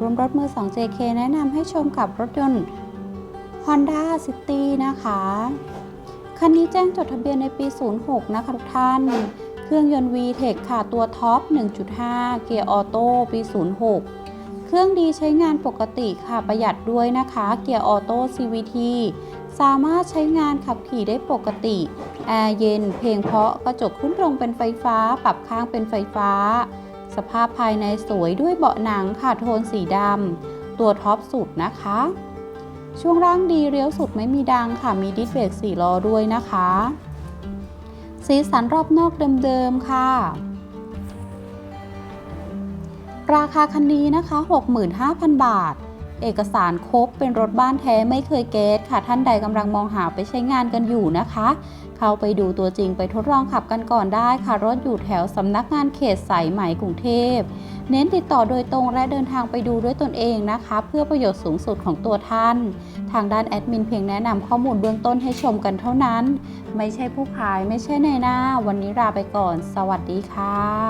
รวมรถมือ 2 JK แนะนำให้ชมกับรถยนต์ Honda City นะคะ คันนี้แจ้งจดทะเบียนในปี 06 นะคะทุกท่าน เครื่องยนต์ VTEC ค่ะ ตัวท็อป 1.5 เกียร์ออโต้ปี 06 เครื่องดีใช้งานปกติค่ะประหยัดด้วยนะคะ เกียร์ออโต้ CVT สามารถใช้งานขับขี่ได้ปกติ แอร์เย็น เพลงเพาะ กระจกขึ้นลงเป็นไฟฟ้า ปรับข้างเป็นไฟฟ้า สภาพภายในสวยด้วยเบาะหนังค่ะโทนสีดำตัวท็อปสุดนะคะ ช่วงล่างดีเลี้ยวสุดไม่มีดังค่ะมีดิสเบรกสี่ล้อด้วยนะคะ สีสันรอบนอกเดิมๆค่ะ ราคาคันนี้นะคะ 65,000 บาท เอกสารครบเป็นรถบ้านแท้ไม่เคยเกตค่ะท่านใดกำลังมองหาไปใช้งานกันอยู่นะคะ เข้าไปดูตัวจริงไปทดลองขับกันก่อนได้ค่ะ รถอยู่แถวสำนักงานเขตสายไหมกรุงเทพ เน้นติดต่อโดยตรงและเดินทางไปดูด้วยตนเองนะคะ เพื่อประโยชน์สูงสุดของตัวท่าน ทางด้านแอดมินเพียงแนะนำข้อมูลเบื้องต้นให้ชมกันเท่านั้น ไม่ใช่ผู้ขายไม่ใช่ในหน้า วันนี้ลาไปก่อน สวัสดีค่ะ